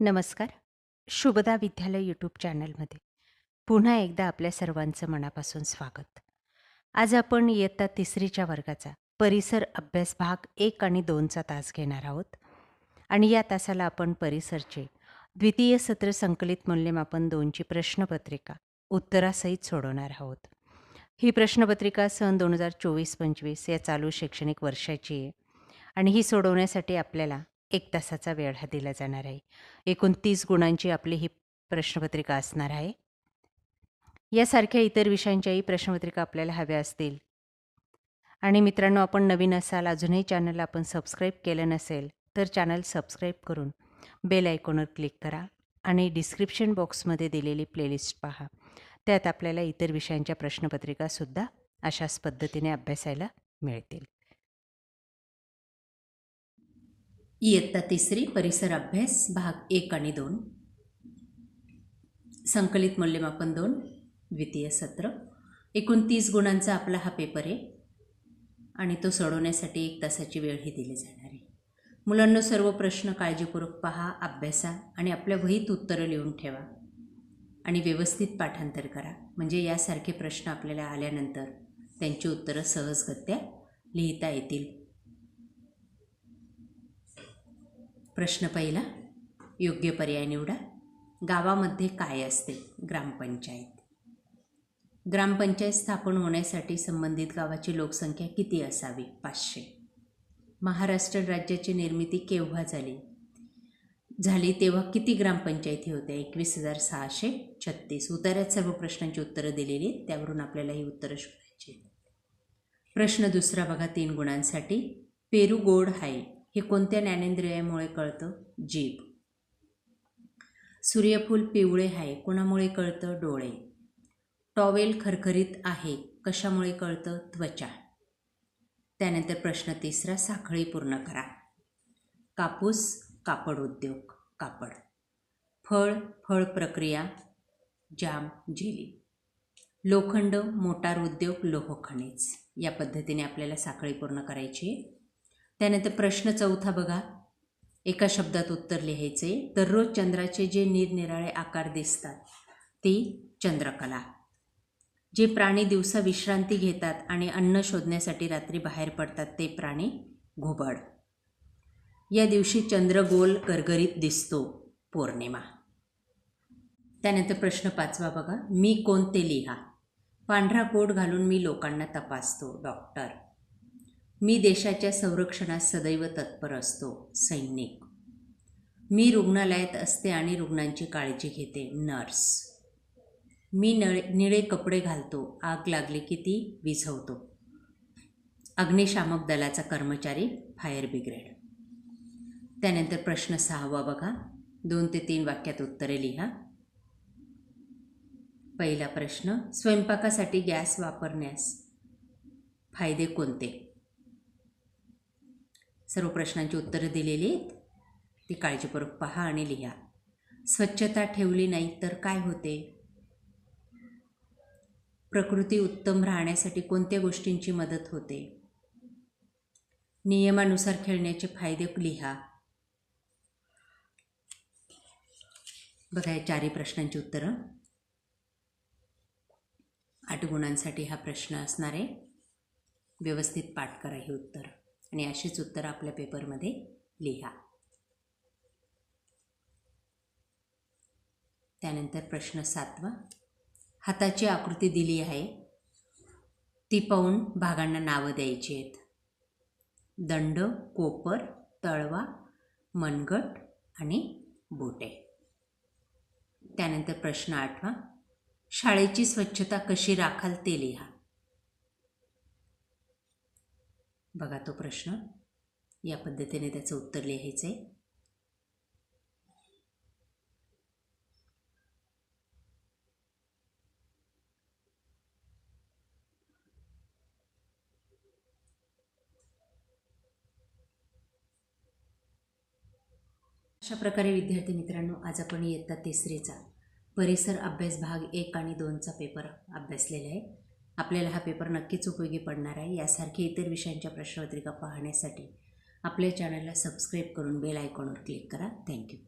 नमस्कार. शुभदा विद्यालय यूट्यूब चॅनलमध्ये पुन्हा एकदा आपल्या सर्वांचं मनापासून स्वागत. आज आपण इयत्ता तिसरीच्या वर्गाचा परिसर अभ्यास भाग एक आणि दोनचा तास घेणार आहोत आणि या तासाला आपण परिसरचे द्वितीय सत्र संकलित मूल्यमापन दोनची प्रश्नपत्रिका उत्तरासहित सोडवणार आहोत. ही प्रश्नपत्रिका सन 2024-25 या चालू शैक्षणिक वर्षाची आहे आणि ही सोडवण्यासाठी आपल्याला एक तासाचा वेळ हा दिला जाणार आहे. एकूण तीस गुणांची आपली ही प्रश्नपत्रिका असणार आहे. यासारख्या इतर विषयांच्याही प्रश्नपत्रिका आपल्याला हव्या असतील आणि मित्रांनो आपण नवीन असाल अजूनही चॅनलला आपण सबस्क्राईब केलं नसेल तर चॅनल सबस्क्राईब करून बेल आयकॉनवर क्लिक करा आणि डिस्क्रिप्शन बॉक्समध्ये दिलेली प्लेलिस्ट पहा. त्यात आपल्याला इतर विषयांच्या प्रश्नपत्रिकासुद्धा अशाच पद्धतीने अभ्यासायला मिळतील. इयत्ता तिसरी परिसर अभ्यास भाग एक आणि दोन संकलित मूल्यमापन दोन द्वितीय सत्र एकूण 30 गुणांचा आपला हा पेपर आहे आणि तो सोडवण्यासाठी एक तासाची वेळही दिली जाणार आहे. मुलांनो सर्व प्रश्न काळजीपूर्वक पहा, अभ्यासा आणि आपल्या वहीत उत्तरं लिहून ठेवा आणि व्यवस्थित पाठांतर करा म्हणजे यासारखे प्रश्न आपल्याला आल्यानंतर त्यांची उत्तरं सहजगत्या लिहिता येतील. प्रश्न पहिला योग्य पर्याय निवडा. गावामध्ये काय असते? ग्रामपंचायत. ग्रामपंचायत स्थापन होण्यासाठी संबंधित गावाची लोकसंख्या किती असावी? पाचशे. महाराष्ट्र राज्याची निर्मिती केव्हा झाली? झाली तेव्हा किती ग्रामपंचायती होत्या? एकवीस हजार सहाशे छत्तीस. उतार्यात सर्व प्रश्नांची उत्तरं दिलेली आहेत त्यावरून आपल्याला ही उत्तरं शोधायची. प्रश्न दुसरा बघा तीन गुणांसाठी. पेरू गोड आहे हे कोणत्या ज्ञानेंद्रियामुळे कळतं? जीभ. सूर्यफूल पिवळे आहे कोणामुळे कळतं? डोळे. टॉवेल खरखरीत आहे कशामुळे कळतं? त्वचा. त्यानंतर प्रश्न तिसरा साखळी पूर्ण करा. कापूस कापड उद्योग कापड. फळ फळ प्रक्रिया जाम जेली. लोखंड मोटार उद्योग लोह खनिज. या पद्धतीने आपल्याला साखळी पूर्ण करायची आहे. त्यानंतर प्रश्न चौथा बघा. एका शब्दात उत्तर लिहायचे. दररोज चंद्राचे जे निरनिराळे आकार दिसतात ती चंद्रकला. जे प्राणी दिवसा विश्रांती घेतात आणि अन्न शोधण्यासाठी रात्री बाहेर पडतात ते प्राणी घुबड. या दिवशी चंद्र गोल गरगरीत दिसतो पौर्णिमा. त्यानंतर प्रश्न पाचवा बघा. मी कोणते लिहा. पांढरा कोट घालून मी लोकांना तपासतो. डॉक्टर. मी देशाच्या संरक्षणात सदैव तत्पर असतो. सैनिक. मी रुग्णालयात असते आणि रुग्णांची काळजी घेते. नर्स. मी नळे निळे कपडे घालतो आग लागली की ती विझवतो. अग्निशामक दलाचा कर्मचारी फायर ब्रिगेड. त्यानंतर प्रश्न सहावा बघा. दोन ते तीन वाक्यात उत्तरे लिहा. पहिला प्रश्न स्वयंपाकासाठी गॅस वापरण्यास फायदे कोणते? सर्व प्रश्नांची उत्तरं दिलेली आहेत ती काळजीपूर्वक पहा आणि लिहा. स्वच्छता ठेवली नाही तर काय होते? प्रकृती उत्तम राहण्यासाठी कोणत्या गोष्टींची मदत होते? नियमानुसार खेळण्याचे फायदे लिहा. बघा या चारही प्रश्नांची उत्तरं. आठ गुणांसाठी हा प्रश्न असणार आहे. व्यवस्थित पाठ करा ही उत्तरं आणि अशीच उत्तरं आपल्या पेपरमध्ये लिहा. त्यानंतर प्रश्न सातवा. हाताची आकृती दिली आहे ती पाहून भागांना नावं द्यायची आहेत. दंड, कोपर, तळवा, मनगट आणि बोटे. त्यानंतर प्रश्न आठवा. शाळेची स्वच्छता कशी राखाल ते लिहा. बघा तो प्रश्न. या पद्धतीने त्याचं उत्तर लिहायचं आहे. अशा प्रकारे विद्यार्थी मित्रांनो आज आपण इयत्ता तिसरीचा परिसर अभ्यास भाग एक आणि दोनचा पेपर अभ्यासलेला आहे. आपल्याला हा पेपर नक्कीच उपयोगी पडणार आहे. यासारखे इतर विषयांच्या प्रश्नपत्रिका पाहण्यासाठी आपल्या चॅनलला सबस्क्राईब करून बेल आयकॉनवर क्लिक करा. थँक्यू.